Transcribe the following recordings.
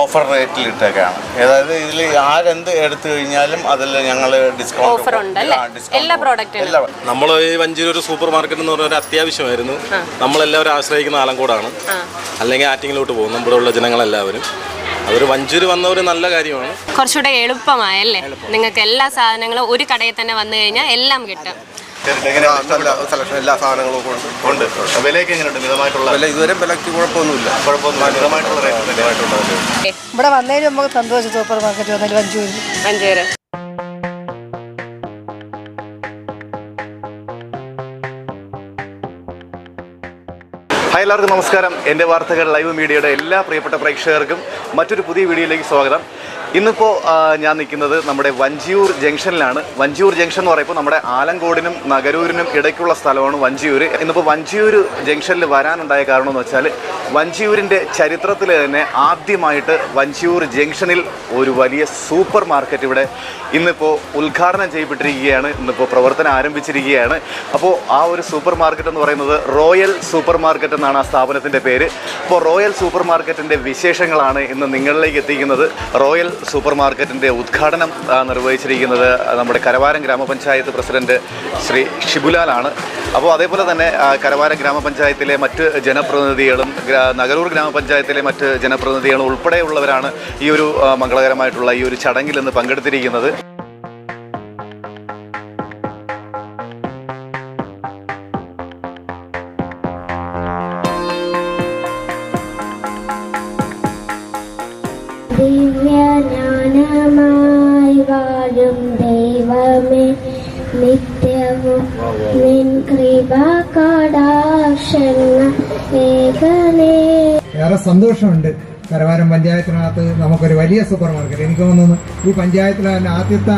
Offer റേറ്റിൽ ഇട്ടേക്കാണ് അതായത് ഇതിൽ ആരെന്ത് എടുത്തു കഴിഞ്ഞാലും അതിൽ ഞങ്ങൾ ഡിസ്കൗണ്ട് ഓഫർ ഉണ്ട് അല്ലേ? എല്ലാ പ്രോഡക്റ്റിനും എല്ലാ നമ്മൾ ഈ വഞ്ചൂർ ഒരു സൂപ്പർ മാർക്കറ്റ് എന്ന് പറഞ്ഞ ഒരു അത്യാവശ്യമായിരുന്നു നമ്മളെല്ലാവരും ആശ്രയിക്കുന്ന ആലങ്കോടാണ്. അല്ലെങ്കിൽ ആറ്റിങ്ങിലോട്ട് പോകും നമ്മുടെ ഉള്ള ജനങ്ങളെല്ലാവരും. അതൊരു വഞ്ചൂര് വന്ന ഒരു നല്ല കാര്യമാണ്. കുറച്ചുകൂടെ എളുപ്പമായല്ലേ? നിങ്ങൾക്ക് എല്ലാ സാധനങ്ങളും ഒരു കടയിൽ തന്നെ വന്നു കഴിഞ്ഞാൽ എല്ലാം കിട്ടും. സെലക്ഷൻ എല്ലാ സാധനങ്ങളും ഉണ്ട് ഉണ്ട് വിലയൊക്കെ എങ്ങനെയുണ്ട്? മിതമായിട്ടുള്ള വില ഇതുവരെ വിലയ്ക്ക് കുഴപ്പമൊന്നുമില്ല. കുഴപ്പമൊന്നുമില്ല. മിതമായിട്ടുള്ള റേറ്റ് ഇവിടെ വന്നതിന് നമുക്ക് സന്തോഷം സൂപ്പർ മാർക്കറ്റ് വന്നതിൽ വഞ്ചൂരിൽ അഞ്ചേര് എല്ലാവർക്കും നമസ്കാരം. എന്റെ വാർത്തകൾ ലൈവ് മീഡിയയുടെ എല്ലാ പ്രിയപ്പെട്ട പ്രേക്ഷകർക്കും മറ്റൊരു പുതിയ വീഡിയോയിലേക്ക് സ്വാഗതം. ഇന്നിപ്പോൾ ഞാൻ നിൽക്കുന്നത് നമ്മുടെ വഞ്ചിയൂർ ജംഗ്ഷനിലാണ്. വഞ്ചിയൂർ ജംഗ്ഷൻ എന്ന് പറയുമ്പോൾ നമ്മുടെ ആലങ്കോടിനും നഗരൂരിനും ഇടയ്ക്കുള്ള സ്ഥലമാണ് വഞ്ചിയൂർ ഇന്നിപ്പോൾ വഞ്ചിയൂർ ജംഗ്ഷനിൽ വരാനുണ്ടായ കാരണം എന്ന് വെച്ചാൽ വഞ്ചിയൂരിന്റെ ചരിത്രത്തിൽ തന്നെ ആദ്യമായിട്ട് വഞ്ചിയൂർ ജംഗ്ഷനിൽ ഒരു വലിയ സൂപ്പർ മാർക്കറ്റ് ഇവിടെ ഇന്നിപ്പോൾ ഉദ്ഘാടനം ചെയ്യപ്പെട്ടിരിക്കുകയാണ്. ഇന്നിപ്പോൾ പ്രവർത്തനം ആരംഭിച്ചിരിക്കുകയാണ്. അപ്പോൾ ആ ഒരു സൂപ്പർ മാർക്കറ്റ് എന്ന് പറയുന്നത് റോയൽ സൂപ്പർ മാർക്കറ്റ് എന്നാണ് ആ സ്ഥാപനത്തിന്റെ പേര്. അപ്പോൾ റോയൽ സൂപ്പർ മാർക്കറ്റിന്റെ വിശേഷങ്ങളാണ് ഇന്ന് നിങ്ങളിലേക്ക് എത്തിക്കുന്നത്. റോയൽ സൂപ്പർ മാർക്കറ്റിന്റെ ഉദ്ഘാടനം നിർവഹിച്ചിരിക്കുന്നത് നമ്മുടെ കരവാരം ഗ്രാമപഞ്ചായത്ത് പ്രസിഡന്റ് ശ്രീ ഷിബുലാലാണ്. അപ്പോൾ അതേപോലെ തന്നെ കരവാരം ഗ്രാമപഞ്ചായത്തിലെ മറ്റ് ജനപ്രതിനിധികളും നഗരൂർ ഗ്രാമപഞ്ചായത്തിലെ മറ്റ് ജനപ്രതിനിധികളും ഉൾപ്പെടെയുള്ളവരാണ് ഈ ഒരു മംഗളകരമായിട്ടുള്ള ഈ ഒരു ചടങ്ങിൽ ഇന്ന് പങ്കെടുത്തിരിക്കുന്നത്. ദിവ്യജ്ഞാനമായി വാഴും ദൈവമേ. നിത്യവും നിൻ കൃപ കടാക്ഷങ്ങൾ ഏകനേ. ഏറെ സന്തോഷമുണ്ട് കരവാരം പഞ്ചായത്തിനകത്ത് നമുക്കൊരു വലിയ സൂപ്പർ മാർക്കറ്റ്. എനിക്ക് തോന്നുന്നു ഈ പഞ്ചായത്തിലെ തന്നെ ആദ്യത്തെ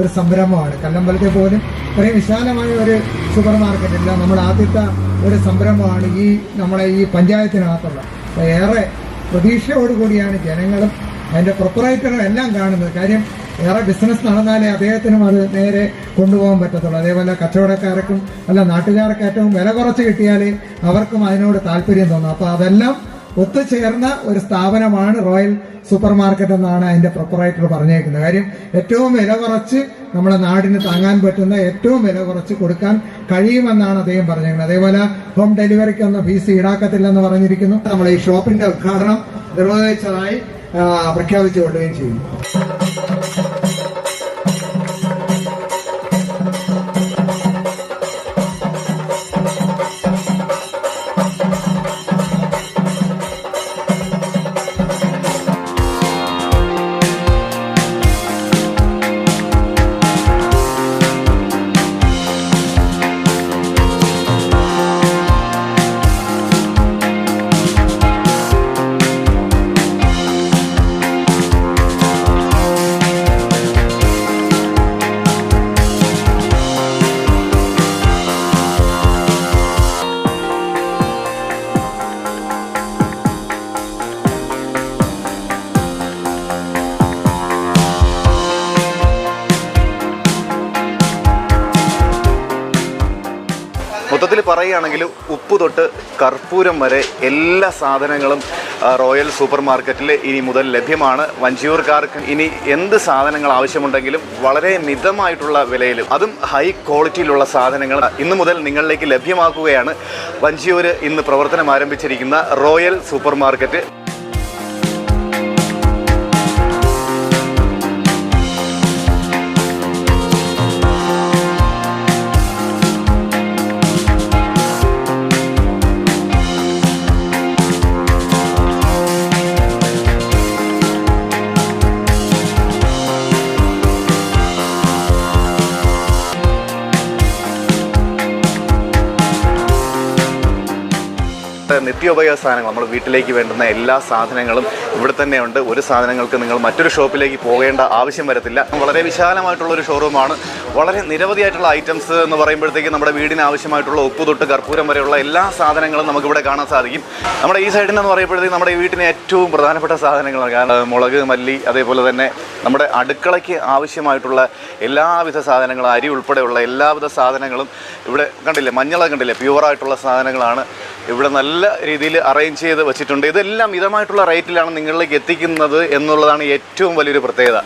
ഒരു സംരംഭമാണ്. കല്ലമ്പലത്തെ പോലും ഇത്രയും വിശാലമായ ഒരു സൂപ്പർ മാർക്കറ്റ് ഇല്ല നമ്മുടെ ആദ്യത്തെ ഒരു സംരംഭമാണ് ഈ നമ്മളെ ഈ പഞ്ചായത്തിനകത്തുള്ള. ഏറെ പ്രതീക്ഷയോടുകൂടിയാണ് ജനങ്ങളും അതിന്റെ പ്രൊപ്പറേറ്ററും എല്ലാം കാണുന്നത്. കാര്യം ഏറെ ബിസിനസ് നടന്നാലേ അദ്ദേഹത്തിനും അത് നേരെ കൊണ്ടുപോകാൻ പറ്റത്തുള്ളൂ. അതേപോലെ കച്ചവടക്കാർക്കും അല്ല നാട്ടുകാർക്ക് ഏറ്റവും വില കുറച്ച് കിട്ടിയാലേ അവർക്കും അതിനോട് താല്പര്യം തോന്നും. അപ്പോൾ അതെല്ലാം ഒത്തുചേർന്ന ഒരു സ്ഥാപനമാണ് റോയൽ സൂപ്പർ മാർക്കറ്റ് എന്നാണ് അതിന്റെ പ്രൊപ്പറേറ്റർ പറഞ്ഞേക്കുന്നത്. കാര്യം ഏറ്റവും വില കുറച്ച് നമ്മുടെ നാടിന് താങ്ങാൻ പറ്റുന്ന ഏറ്റവും വില കുറച്ച് കൊടുക്കാൻ കഴിയുമെന്നാണ് അദ്ദേഹം പറഞ്ഞേക്കുന്നത്. അതേപോലെ ഹോം ഡെലിവറിക്കൊന്നും ഫീസ് ഈടാക്കത്തില്ലെന്ന് പറഞ്ഞിരിക്കുന്നു. നമ്മൾ ഈ ഷോപ്പിന്റെ ഉദ്ഘാടനം നിർവഹിച്ചതായി ആ, പ്രഖ്യാപിച്ചുകൊള്ളുകയും ചെയ്യുന്നു മൊത്തത്തിൽ പറയുകയാണെങ്കിൽ ഉപ്പ് തൊട്ട് കർപ്പൂരം വരെ എല്ലാ സാധനങ്ങളും റോയൽ സൂപ്പർ മാർക്കറ്റിൽ ഇനി മുതൽ ലഭ്യമാണ്. വഞ്ചിയൂർക്കാർക്ക് ഇനി എന്ത് സാധനങ്ങൾ ആവശ്യമുണ്ടെങ്കിലും വളരെ മിതമായിട്ടുള്ള വിലയിൽ അതും ഹൈ ക്വാളിറ്റിയിലുള്ള സാധനങ്ങൾ ഇന്ന് മുതൽ നിങ്ങളിലേക്ക് ലഭ്യമാക്കുകയാണ്. വഞ്ചിയൂർ ഇന്ന് പ്രവർത്തനം ആരംഭിച്ചിരിക്കുന്ന റോയൽ സൂപ്പർ മാർക്കറ്റ് നിത്യോപയോഗ സാധനങ്ങൾ നമ്മൾ വീട്ടിലേക്ക് വേണ്ടുന്ന എല്ലാ സാധനങ്ങളും ഇവിടെ തന്നെയുണ്ട് ഒരു സാധനങ്ങൾക്ക് നിങ്ങൾ മറ്റൊരു ഷോപ്പിലേക്ക് പോകേണ്ട ആവശ്യം വരത്തില്ല. വളരെ വിശാലമായിട്ടുള്ള ഒരു ഷോറൂമാണ്. വളരെ നിരവധിയായിട്ടുള്ള ഐറ്റംസ് എന്ന് പറയുമ്പോഴത്തേക്ക് നമ്മുടെ വീടിന് ആവശ്യമായിട്ടുള്ള ഉപ്പ് തൊട്ട് കർപ്പൂരം വരെയുള്ള എല്ലാ സാധനങ്ങളും നമുക്കിവിടെ കാണാൻ സാധിക്കും. നമ്മുടെ ഈ സൈഡിൽ നിന്ന് പറയുമ്പോഴത്തേക്ക് നമ്മുടെ വീട്ടിന് ഏറ്റവും പ്രധാനപ്പെട്ട സാധനങ്ങളാണ്. മുളക് മല്ലി അതേപോലെ തന്നെ നമ്മുടെ അടുക്കളയ്ക്ക് ആവശ്യമായിട്ടുള്ള എല്ലാവിധ സാധനങ്ങളും അരി ഉൾപ്പെടെയുള്ള എല്ലാവിധ സാധനങ്ങളും ഇവിടെ കണ്ടില്ലേ? മഞ്ഞളൊക്കെ കണ്ടില്ലേ? പ്യുവറായിട്ടുള്ള സാധനങ്ങളാണ്. ഇവിടെ നല്ല രീതിയിൽ അറേഞ്ച് ചെയ്ത് വെച്ചിട്ടുണ്ട്. ഇതെല്ലാം മിതമായിട്ടുള്ള റേറ്റിലാണ് നിങ്ങളിലേക്ക് എത്തിക്കുന്നത് എന്നുള്ളതാണ് ഏറ്റവും വലിയൊരു പ്രത്യേകത.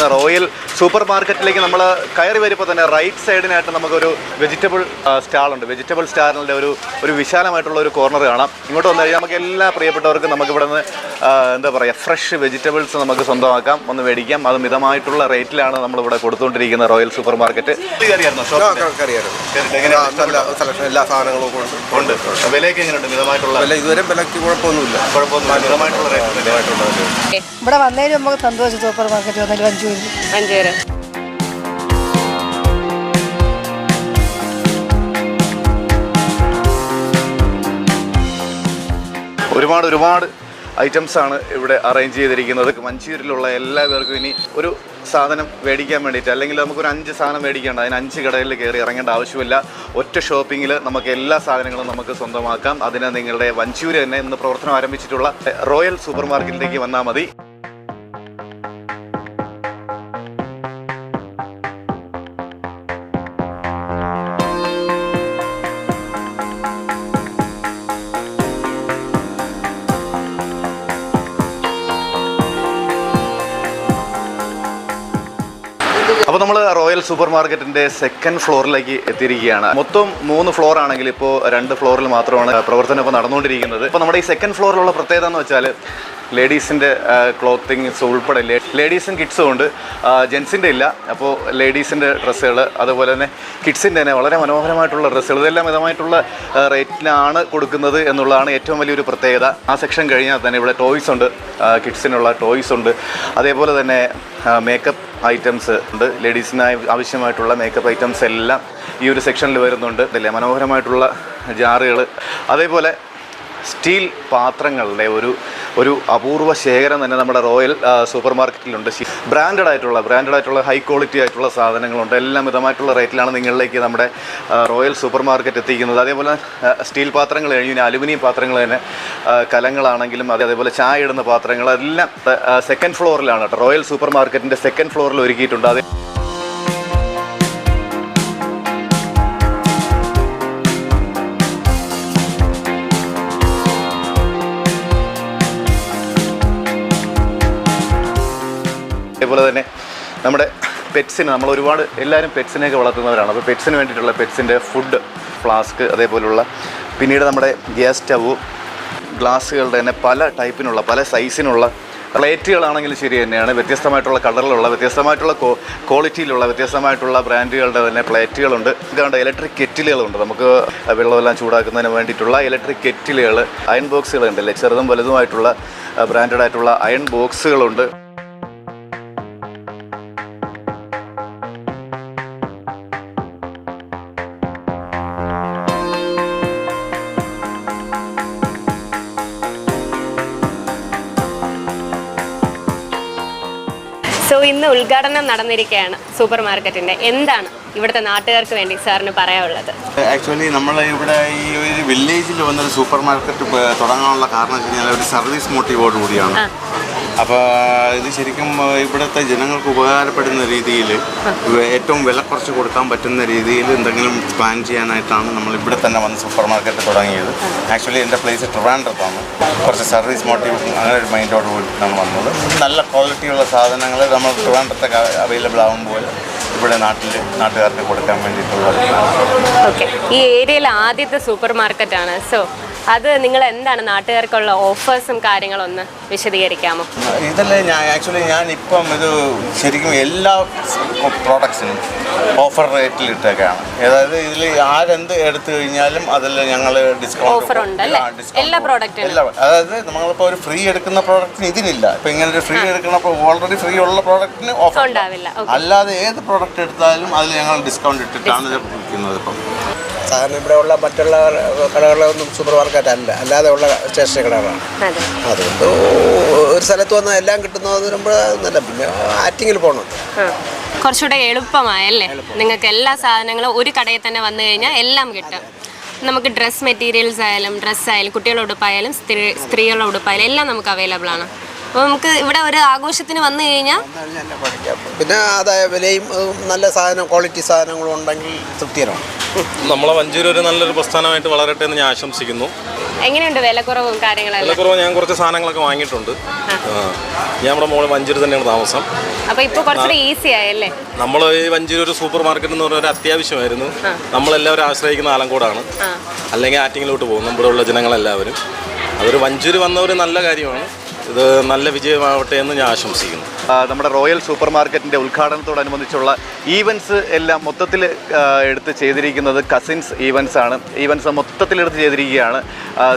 ഇരിക്കുന്ന റോയൽ സൂപ്പർ മാർക്കറ്റിലേക്ക് നമ്മൾ കയറി വരുമ്പോൾ തന്നെ റൈറ്റ് സൈഡിനായിട്ട് നമുക്കൊരു വെജിറ്റബിൾ സ്റ്റാളുണ്ട് വെജിറ്റബിൾ സ്റ്റാളിന്റെ ഒരു ഒരു വിശാലമായിട്ടുള്ള ഒരു കോർണർ കാണാം. ഇങ്ങോട്ട് വന്നു കഴിഞ്ഞാൽ നമുക്ക് എല്ലാ പ്രിയപ്പെട്ടവർക്കും നമുക്ക് ഇവിടെ നിന്ന് എന്താ പറയുക ഫ്രഷ് വെജിറ്റബിൾസ് നമുക്ക് സ്വന്തമാക്കാം. ഒന്ന് മേടിക്കാം. അത് മിതമായിട്ടുള്ള റേറ്റിലാണ് നമ്മളിവിടെ കൊടുത്തുകൊണ്ടിരിക്കുന്ന റോയൽ സൂപ്പർ മാർക്കറ്റ്. എല്ലാ സാധനങ്ങളും ഉണ്ട്. വിലയൊക്കെ എങ്ങനെയുണ്ട്? മിതമായിട്ടുള്ള? വില ഇതുവരെ വിലയ്ക്ക് കുഴപ്പമൊന്നുമില്ല. കുഴപ്പമൊന്നുമില്ല. മിതമായിട്ടുള്ള റേറ്റ് ഇവിടെ വന്നതിന് നമുക്ക് സന്തോഷം സൂപ്പർ മാർക്കറ്റ് വന്നതിൽ വഞ്ചൂരിൽ. അഞ്ചു പേര് ഒരുപാട് ഒരുപാട് ഐറ്റംസ് ആണ് ഇവിടെ അറേഞ്ച് ചെയ്തിരിക്കുന്നത്. മഞ്ചൂരിലുള്ള എല്ലാവർക്കും ഇനി ഒരു സാധനം മേടിക്കാൻ വേണ്ടിയിട്ട് അല്ലെങ്കിൽ നമുക്കൊരു അഞ്ച് സാധനം മേടിക്കേണ്ട. അതിന് അഞ്ച് കടയിൽ കയറി ഇറങ്ങേണ്ട ആവശ്യമില്ല. ഒറ്റ ഷോപ്പിങ്ങിൽ നമുക്ക് എല്ലാ സാധനങ്ങളും നമുക്ക് സ്വന്തമാക്കാം. അതിന് നിങ്ങളുടെ വഞ്ചൂര് തന്നെ ഇന്ന് പ്രവർത്തനം ആരംഭിച്ചിട്ടുള്ള റോയൽ സൂപ്പർ മാർക്കറ്റിലേക്ക് വന്നാൽ മതി. റോയൽ സൂപ്പർ മാർക്കറ്റിന്റെ സെക്കൻഡ് ഫ്ലോറിലേക്ക് എത്തിയിരിക്കുകയാണ്. മൊത്തം മൂന്ന് ഫ്ലോർ ആണെങ്കിൽ ഇപ്പോൾ രണ്ട് ഫ്ലോറിൽ മാത്രമാണ് പ്രവർത്തനം ഇപ്പോൾ നടന്നുകൊണ്ടിരിക്കുന്നത്. ഇപ്പോൾ നമ്മുടെ ഈ സെക്കൻഡ് ഫ്ലോറിലുള്ള പ്രത്യേകത എന്ന് വെച്ചാൽ ലേഡീസിന്റെ ക്ലോത്തിങ്സ് ഉൾപ്പെടെ ലേഡീസും കിഡ്സും ഉണ്ട്. ജെൻസിന്റെ ഇല്ല. അപ്പോൾ ലേഡീസിന്റെ ഡ്രസ്സുകൾ അതുപോലെ തന്നെ കിഡ്സിന്റെ തന്നെ വളരെ മനോഹരമായിട്ടുള്ള ഡ്രസ്സുകൾ. ഇതെല്ലാം മിതമായിട്ടുള്ള റേറ്റിനാണ് കൊടുക്കുന്നത് എന്നുള്ളതാണ് ഏറ്റവും വലിയൊരു പ്രത്യേകത. ആ സെക്ഷൻ കഴിഞ്ഞാൽ തന്നെ ഇവിടെ ടോയ്സ് ഉണ്ട്. കിഡ്സിനുള്ള ടോയ്സ് ഉണ്ട്. അതേപോലെ തന്നെ മേക്കപ്പ് ഐറ്റംസ് ഉണ്ട്. ലേഡീസിന് ആവശ്യമായിട്ടുള്ള മേക്കപ്പ് ഐറ്റംസ് എല്ലാം ഈ ഒരു സെക്ഷനിൽ വരുന്നുണ്ട്. അല്ലേ മനോഹരമായിട്ടുള്ള ജാറുകൾ അതേപോലെ സ്റ്റീൽ പാത്രങ്ങളുടെ ഒരു ഒരു അപൂർവ ശേഖരം തന്നെ നമ്മുടെ റോയൽ സൂപ്പർ മാർക്കറ്റിലുണ്ട് ബ്രാൻഡഡ് ആയിട്ടുള്ള ബ്രാൻഡഡ് ആയിട്ടുള്ള ഹൈ ക്വാളിറ്റി ആയിട്ടുള്ള സാധനങ്ങളുണ്ട്. എല്ലാം മിതമായിട്ടുള്ള റേറ്റിലാണ് നിങ്ങളിലേക്ക് നമ്മുടെ റോയൽ സൂപ്പർ മാർക്കറ്റ് എത്തിക്കുന്നത്. അതേപോലെ സ്റ്റീൽ പാത്രങ്ങൾ കഴിഞ്ഞാൽ അലുമിനിയം പാത്രങ്ങൾ തന്നെ കലങ്ങളാണെങ്കിലും അത് അതേപോലെ ചായ ഇടുന്ന പാത്രങ്ങൾ എല്ലാം സെക്കൻഡ് ഫ്ലോറിലാണ് റോയൽ സൂപ്പർ മാർക്കറ്റിന്റെ സെക്കൻഡ് ഫ്ലോറിൽ ഒരുക്കിയിട്ടുണ്ട്. അത് അതേപോലെ തന്നെ നമ്മുടെ പെറ്റ്സിന് നമ്മൾ ഒരുപാട് എല്ലാവരും പെറ്റ്സിനെയൊക്കെ വളർത്തുന്നവരാണ്. അപ്പോൾ പെറ്റ്സിന് വേണ്ടിയിട്ടുള്ള പെറ്റ്സിന്റെ ഫുഡ് ഫ്ലാസ്ക് അതേപോലുള്ള പിന്നീട് നമ്മുടെ ഗ്യാസ് സ്റ്റവ് ഗ്ലാസ്സുകളുടെ തന്നെ പല ടൈപ്പിനുള്ള പല സൈസിനുള്ള പ്ലേറ്റുകളാണെങ്കിലും ശരി തന്നെയാണ്. വ്യത്യസ്തമായിട്ടുള്ള കളറിലുള്ള വ്യത്യസ്തമായിട്ടുള്ള ക്വാളിറ്റിയിലുള്ള വ്യത്യസ്തമായിട്ടുള്ള ബ്രാൻഡുകളുടെ തന്നെ പ്ലേറ്റുകളുണ്ട്. ഇതുകൊണ്ട് ഇലക്ട്രിക് കെറ്റിലുകളുണ്ട് നമുക്ക് വെള്ളമെല്ലാം ചൂടാക്കുന്നതിന് വേണ്ടിയിട്ടുള്ള ഇലക്ട്രിക് കെറ്റിലുകൾ അയൺ ബോക്സുകളുണ്ടല്ലേ ചെറുതും വലുതുമായിട്ടുള്ള ബ്രാൻഡഡ് ആയിട്ടുള്ള അയൺ ബോക്സുകളുണ്ട് ഇന്ന് ഉദ്ഘാടനം നടന്നിരിക്കുകയാണ് സൂപ്പർ മാർക്കറ്റിന്റെ എന്താണ് ഇവിടുത്തെ നാട്ടുകാർക്ക് വേണ്ടി സാറിന് പറയാനുള്ളത്? ആക്ച്വലി നമ്മൾ ഇവിടെ ഈ ഒരു വില്ലേജിൽ വന്നൊരു സൂപ്പർ മാർക്കറ്റ് തുടങ്ങാനുള്ള കാരണം വെച്ച് കഴിഞ്ഞാൽ ഒരു സർവീസ് മോട്ടീവോട് കൂടിയാണ് അപ്പോൾ ഇത് ശരിക്കും ഇവിടുത്തെ ജനങ്ങൾക്ക് ഉപകാരപ്പെടുന്ന രീതിയിൽ ഏറ്റവും വില കുറച്ച് കൊടുക്കാൻ പറ്റുന്ന രീതിയിൽ എന്തെങ്കിലും പ്ലാൻ ചെയ്യാനായിട്ടാണ് നമ്മൾ ഇവിടെ തന്നെ വന്ന് സൂപ്പർ മാർക്കറ്റ് തുടങ്ങിയത്. ആക്ച്വലി എന്റെ പ്ലേസ് ട്രിവാൻഡ്രത്താണ്. കുറച്ച് സർവീസ് മോട്ടീവ് അങ്ങനെ ഒരു മൈൻഡോട് കൂടിയിട്ടാണ് വന്നത്. നല്ല ക്വാളിറ്റിയുള്ള സാധനങ്ങൾ നമ്മൾ ട്രിവാൻഡ്രത്തൊക്കെ അവൈലബിൾ ആകുമ്പോൾ ഇവിടെ നാട്ടിൽ നാട്ടുകാർക്ക് കൊടുക്കാൻ വേണ്ടിയിട്ടുള്ള ഓക്കെ ഈ ഏരിയയിൽ ആദ്യത്തെ സൂപ്പർ മാർക്കറ്റാണ് സോ അത് നിങ്ങൾ എന്താണ് നാട്ടുകാർക്കുള്ള ഓഫേഴ്സും കാര്യങ്ങളും ഒന്ന് വിശദീകരിക്കാമോ? ഇതല്ലേ ഞാൻ ആക്ച്വലി ഞാൻ ഇപ്പം ഇത് ശരിക്കും എല്ലാ പ്രോഡക്ട്സിനും ഓഫർ റേറ്റിൽ ഇട്ടേക്കാണ്. അതായത് ഇതിൽ ആരെന്ത് എടുത്തു കഴിഞ്ഞാലും അതിൽ ഞങ്ങൾ ഡിസ്കൗണ്ട് ഓഫർ ഉണ്ട്? എല്ലാ പ്രോഡക്റ്റും അതായത് നമ്മളിപ്പോൾ ഒരു ഫ്രീ എടുക്കുന്ന പ്രോഡക്റ്റിന് ഇതിനില്ല. ഇപ്പം ഇങ്ങനെ ഒരു ഫ്രീ എടുക്കുന്ന ഓൾറെഡി ഫ്രീ ഉള്ള പ്രോഡക്റ്റിന് ഓഫർ ഉണ്ടാവില്ല. അല്ലാതെ ഏത് പ്രോഡക്റ്റ് എടുത്താലും അതിൽ ഞങ്ങൾ ഡിസ്കൗണ്ട് ഇട്ടിട്ടാണ് വിൽക്കുന്നത് ഇപ്പം. സാധാരണ ഇവിടെ ഉള്ള മറ്റുള്ള കടകളൊന്നും സൂപ്പർ മാർക്കറ്റ് അല്ല. അല്ലാതെ ഉള്ള സ്റ്റേഷനറി കടകളാണ്. അതെ. അതുകൊണ്ട് ഒരു സ്ഥലത്ത് വന്നാൽ എല്ലാം കിട്ടുന്നത് വരുമ്പോൾ നല്ല പിന്നെ ആറ്റിങ്ങിൽ പോകണം. കുറച്ചുകൂടെ എളുപ്പമായല്ലേ? നിങ്ങൾക്ക് എല്ലാ സാധനങ്ങളും ഒരു കടയിൽ തന്നെ വന്നു കഴിഞ്ഞാൽ എല്ലാം കിട്ടും. നമുക്ക് ഡ്രസ് മെറ്റീരിയൽസ് ആയാലും ഡ്രസ്സ് ആയാലും കുട്ടികളുടെ ഉടുപ്പായാലും സ്ത്രീ സ്ത്രീകളുടെ ഉടുപ്പായാലും എല്ലാം നമുക്ക് അവൈലബിൾ ആണ്. അപ്പോൾ നമുക്ക് ഇവിടെ ഒരു ആഘോഷത്തിന് വന്നു കഴിഞ്ഞാൽ പിന്നെ ആദായ വിലയും നല്ല സാധനം ക്വാളിറ്റി സാധനങ്ങളും ഉണ്ടെങ്കിൽ തൃപ്തികരമാണ്. നമ്മളെ വഞ്ചൂർ ഒരു നല്ലൊരു പ്രസ്ഥാനമായിട്ട് വളരട്ടെ എന്ന് ഞാൻ ആശംസിക്കുന്നു. എങ്ങനെയുണ്ട് വിലക്കുറവും വില വിലക്കുറവ് ഞാൻ കുറച്ച് സാധനങ്ങളൊക്കെ വാങ്ങിയിട്ടുണ്ട്. ഞാൻ നമ്മുടെ മോളെ വഞ്ചൂർ തന്നെയാണ് താമസം. അപ്പോൾ ഇപ്പോൾ കുറച്ചുകൂടി ഈസി ആയല്ലേ? നമ്മൾ ഈ വഞ്ചൂർ ഒരു സൂപ്പർ മാർക്കറ്റ് എന്ന് പറഞ്ഞ ഒരു അത്യാവശ്യമായിരുന്നു. നമ്മളെല്ലാവരും ആശ്രയിക്കുന്ന ആലങ്കോടാണ്. അല്ലെങ്കിൽ ആറ്റിങ്ങിലോട്ട് പോകും നമ്മുടെ ഉള്ള ജനങ്ങളെല്ലാവരും. അതൊരു വഞ്ചൂർ വന്ന ഒരു നല്ല കാര്യമാണ്. ഇത് നല്ല വിജയമാവട്ടെ എന്ന് ഞാൻ ആശംസിക്കുന്നു. നമ്മുടെ റോയൽ സൂപ്പർ മാർക്കറ്റിന്റെ ഉദ്ഘാടനത്തോടനുബന്ധിച്ചുള്ള ഈവൻസ് എല്ലാം മൊത്തത്തിൽ എടുത്ത് ചെയ്തിരിക്കുന്നത് കസിൻസ് ഈവൻസ് ആണ്. ഈവൻസ് മൊത്തത്തിൽ എടുത്ത് ചെയ്തിരിക്കുകയാണ്.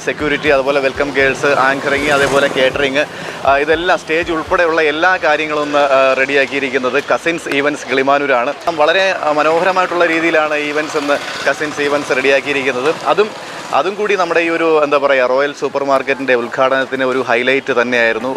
സെക്യൂരിറ്റി അതുപോലെ വെൽക്കം ഗേൾസ് ആങ്കറിങ് അതേപോലെ കേറ്ററിങ് ഇതെല്ലാം സ്റ്റേജ് ഉൾപ്പെടെയുള്ള എല്ലാ കാര്യങ്ങളും ഒന്ന് റെഡിയാക്കിയിരിക്കുന്നത് കസിൻസ് ഈവൻസ് കിളിമാനൂരാണ്. വളരെ മനോഹരമായിട്ടുള്ള രീതിയിലാണ് ഈവൻസ് എന്ന് കസിൻസ് ഈവൻസ് റെഡിയാക്കിയിരിക്കുന്നത് അതും അതും കൂടി നമ്മുടെ ഈ ഒരു എന്താ പറയുക റോയൽ സൂപ്പർ മാർക്കറ്റിന്റെ ഉദ്ഘാടനത്തിന് ഒരു ഹൈലൈറ്റ് തന്നെയായിരുന്നു.